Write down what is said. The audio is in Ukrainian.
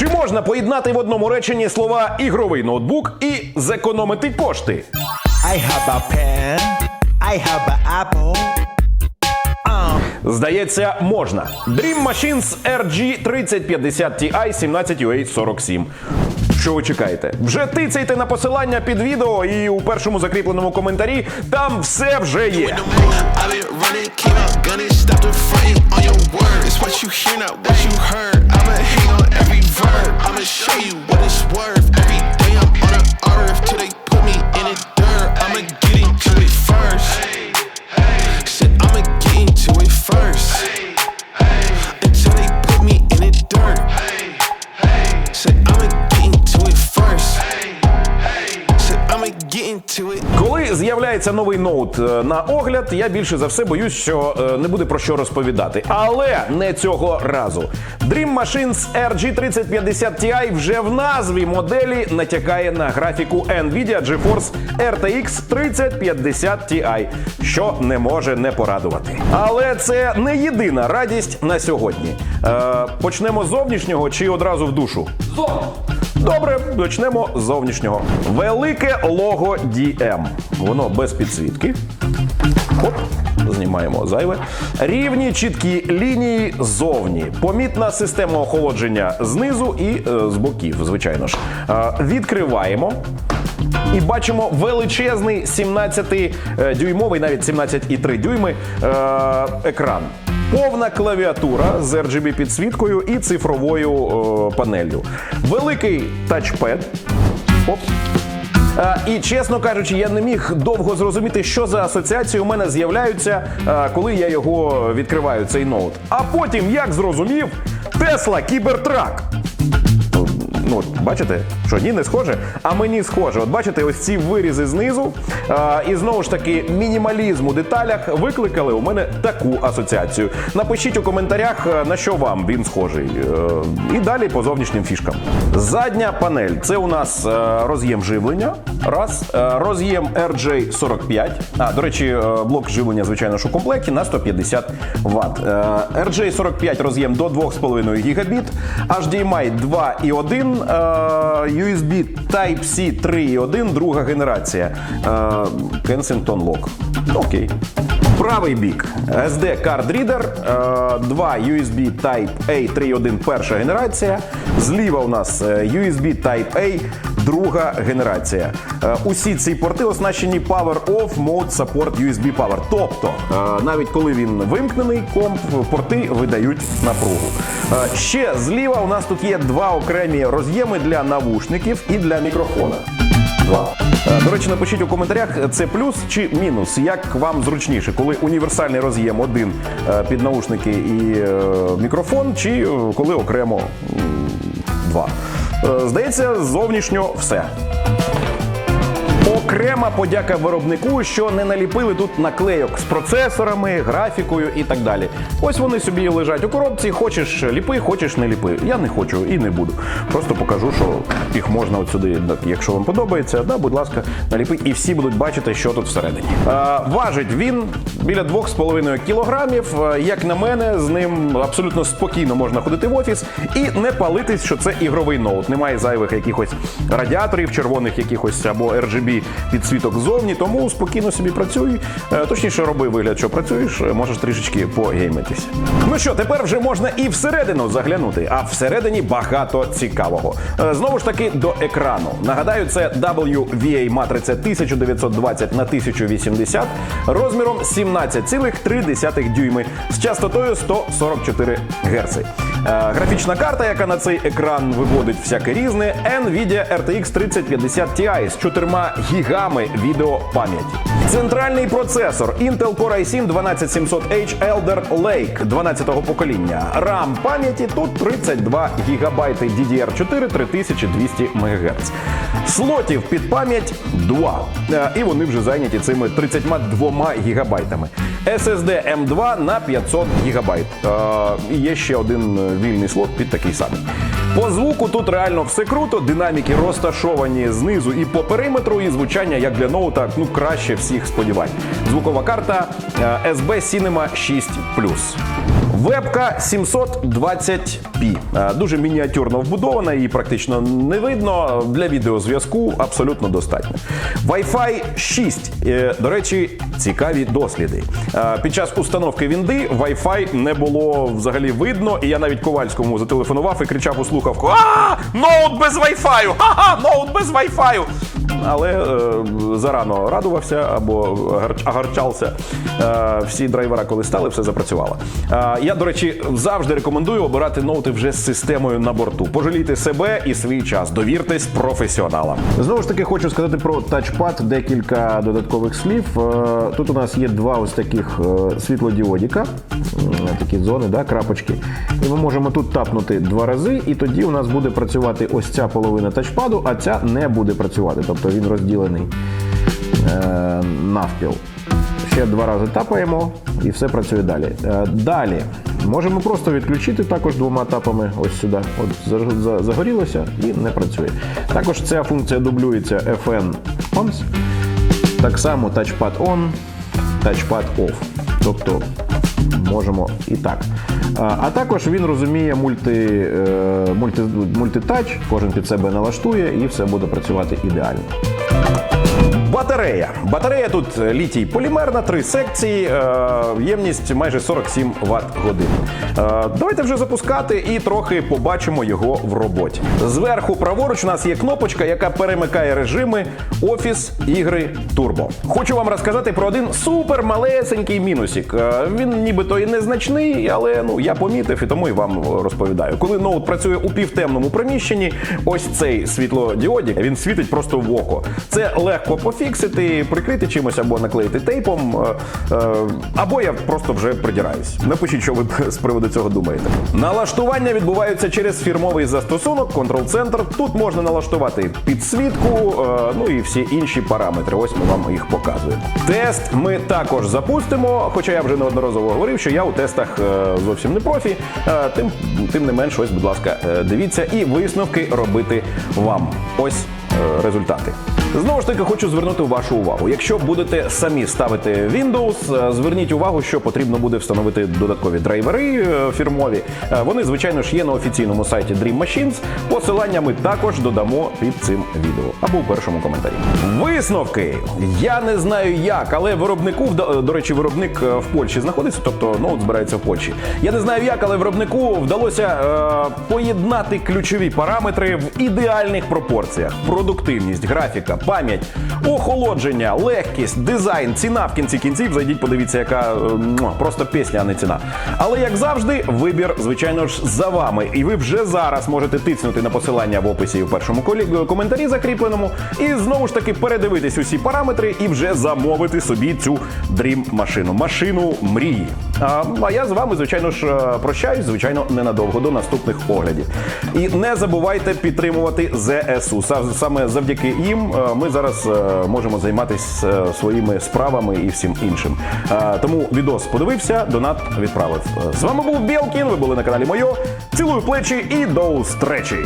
Чи можна поєднати в одному реченні слова ігровий ноутбук і зекономити кошти? I have a pen. I have an apple. Здається, можна. Dream Machines RG 3050 Ti 17UA47. Що ви чекаєте? Вже тицяйте на посилання під відео і у першому закріпленому коментарі там все вже є. I'ma hang on every verb. I'ma show you what it's worth. Коли з'являється новий ноут е, на огляд, я більше за все боюсь, що е, не буде про що розповідати. Але не цього разу. Dream Machines RG 3050 Ti вже в назві моделі натякає на графіку Nvidia GeForce RTX 3050 Ti, що не може не порадувати. Але це не єдина радість на сьогодні. Е, почнемо з зовнішнього чи одразу в душу? Добре, почнемо з зовнішнього. Велике лого DM. Воно без підсвітки. Оп, знімаємо зайве. Рівні чіткі лінії ззовні. Помітна система охолодження знизу і е, з боків, звичайно ж. Е, відкриваємо. І бачимо величезний 17-дюймовий, навіть 17,3 дюйми е, екран. Повна клавіатура з RGB підсвіткою і цифровою е, панеллю. Великий тачпед. Оп. Е, І чесно кажучи, я не міг довго зрозуміти, що за асоціації у мене з'являються, е, коли я його відкриваю, цей ноут. А потім, як зрозумів, Тесла Кібертрак. Ну, от, бачите, що ні, не схоже, а мені схоже. От бачите, ось ці вирізи знизу. А, і знову ж таки, мінімалізм у деталях викликали у мене таку асоціацію. Напишіть у коментарях, е, на що вам він схожий. Е, і далі по зовнішнім фішкам. Задня панель це у нас е, роз'єм живлення. Раз, роз'єм RJ45. А, до речі, блок живлення, звичайно, ж у комплекті на 150 Вт. Е, RJ45 роз'єм до 2,5 гігабіт, HDMI 2.1, е, USB Type-C 3.1, друга генерація. Е, Lock. Окей. Правий бік SD Card Reader, е, два USB Type-A 3.1 перша генерація. Зліва у нас е, USB Type-A друга генерація. Е, Усі ці порти оснащені Power Off Mode Support USB Power. Тобто, е, навіть коли він вимкнений, комп порти видають напругу. Ще зліва у нас тут є два окремі роз'єми для навушників і для мікрофона. До речі, напишіть у коментарях, це плюс чи мінус, як вам зручніше, коли універсальний роз'єм один під наушники і мікрофон, чи коли окремо Е, Здається, зовнішньо все. Окрема подяка виробнику, що не наліпили тут наклейок з процесорами, графікою і так далі. Ось вони собі лежать у коробці. Хочеш ліпи, хочеш не ліпи. Я не хочу і не буду. Просто покажу, що їх можна от сюди, якщо вам подобається, да, будь ласка, наліпи, і всі будуть бачити, що тут всередині. А, важить він біля 2,5 кілограмів. Як на мене, з ним абсолютно спокійно можна ходити в офіс і не палитись, що це ігровий ноут. Немає зайвих якихось радіаторів, червоних якихось або RGB підсвіток ззовні, тому спокійно собі працюй. Е, Точніше, роби вигляд, що працюєш, е, можеш трішечки погеймитись. Ну що, тепер вже можна і всередину заглянути, а всередині багато цікавого. Е, Знову ж таки, до екрану. Нагадаю, це WVA матриця 1920 на 1080 розміром 17,3 дюйми з частотою 144 Гц. Е, Графічна карта, яка на цей екран виводить всяке різне, Nvidia RTX 3050 Ti з 4 гігами відеопам'яті. Центральний процесор Intel Core i7 12700H Elder Lake 12-го покоління. RAM пам'яті тут 32 ГБ DDR4 3200 МГц. Слотів під пам'ять 2. Е, І вони вже зайняті цими 32 гігабайтами. SSD M2 на 500 ГБ. І є ще один е, вільний слот під такий самий. По звуку тут реально все круто, динаміки розташовані знизу і по периметру, і звучання як для ноута ну краще всіх сподівань. Звукова карта е, SB Cinema 6 Вебка 720p. Е, Дуже мініатюрно вбудована, її практично не видно. Для відеозв'язку абсолютно достатньо. Wi-Fi 6. Е, До речі, цікаві досліди. Е, Під час установки вінди Wi-Fi не було взагалі видно, і я навіть Ковальському зателефонував і кричав у слухавку: А, ноут без Wi-Fi! Ха-ха, ноут без Wi-Fi! Але е, зарано радувався або гарч- агарчався. Е, всі драйвера, коли стали, все запрацювало. Е, я, до речі, завжди рекомендую обирати ноути вже з системою на борту. Пожалійте себе і свій час. Довіртесь професіоналам. Знову ж таки, хочу сказати про тачпад декілька додаткових слів. Е, Тут у нас є два ось таких е, світлодіодіка, такі зони, да, крапочки. І ми можемо тут тапнути два рази, і тоді у нас буде працювати ось ця половина тачпаду, а ця не буде працювати. Тобто він розділений е, навпіл. Ще два рази тапаємо і все працює далі. Е, далі можемо просто відключити також двома тапами ось сюди. От загорілося і не працює. Також ця функція дублюється FN ONS. Так само touchpad on, touchpad off. Тобто можемо і так. А, також він розуміє мульти, е, мульти, мультитач, кожен під себе налаштує і все буде працювати ідеально. Батарея. Батарея тут літій полімерна, три секції, е, ємність майже 47 Вт годин. Е, давайте вже запускати і трохи побачимо його в роботі. Зверху праворуч у нас є кнопочка, яка перемикає режими Офіс, ігри, турбо. Хочу вам розказати про один супер малесенький мінусик. Е, він нібито і незначний, але ну я помітив і тому і вам розповідаю. Коли ноут працює у півтемному приміщенні, ось цей світлодіодік він світить просто в око. Це легко пофіксити, прикрити чимось або наклеїти тейпом, е, е, або я просто вже придираюсь. Напишіть, що ви з приводу цього думаєте. Налаштування відбуваються через фірмовий застосунок Center. Тут можна налаштувати підсвітку, е, ну і всі інші параметри. Ось ми вам їх показуємо. Тест ми також запустимо, хоча я вже неодноразово говорив, що я у тестах зовсім не профі. Тим, тим не менш, ось, будь ласка, дивіться і висновки робити вам. Ось результати. Знову ж таки, хочу звернути вашу увагу. Якщо будете самі ставити Windows, е, зверніть увагу, що потрібно буде встановити додаткові драйвери е, фірмові. Е, Вони, звичайно ж, є на офіційному сайті Dream Machines. Посилання ми також додамо під цим відео або у першому коментарі. Висновки. Я не знаю як, але виробнику, до речі, виробник в Польщі знаходиться, тобто ноут збирається в Польщі. Я не знаю як, але виробнику вдалося е, поєднати ключові параметри в ідеальних пропорціях: продуктивність, графіка, пам'ять, охолодження, легкість, дизайн, ціна в кінці кінців. Зайдіть, подивіться, яка е, просто пісня, а не ціна. Але як завжди, вибір, звичайно ж, за вами. І ви вже зараз можете тиснути на посилання в описі і в першому колі- коментарі закріпленому. І знову ж таки передивитись усі параметри і вже замовити собі цю Dream машину. Мрії. А, а я з вами, звичайно ж, е, прощаюсь, звичайно, ненадовго до наступних оглядів. І не забувайте підтримувати ЗСУ. Саме завдяки їм е, ми зараз е, можемо займатися е, своїми справами і всім іншим. Е, Тому відос подивився, донат відправив. З вами був Білкін. Ви були на каналі Мойо. Цілую плечі і до зустрічі!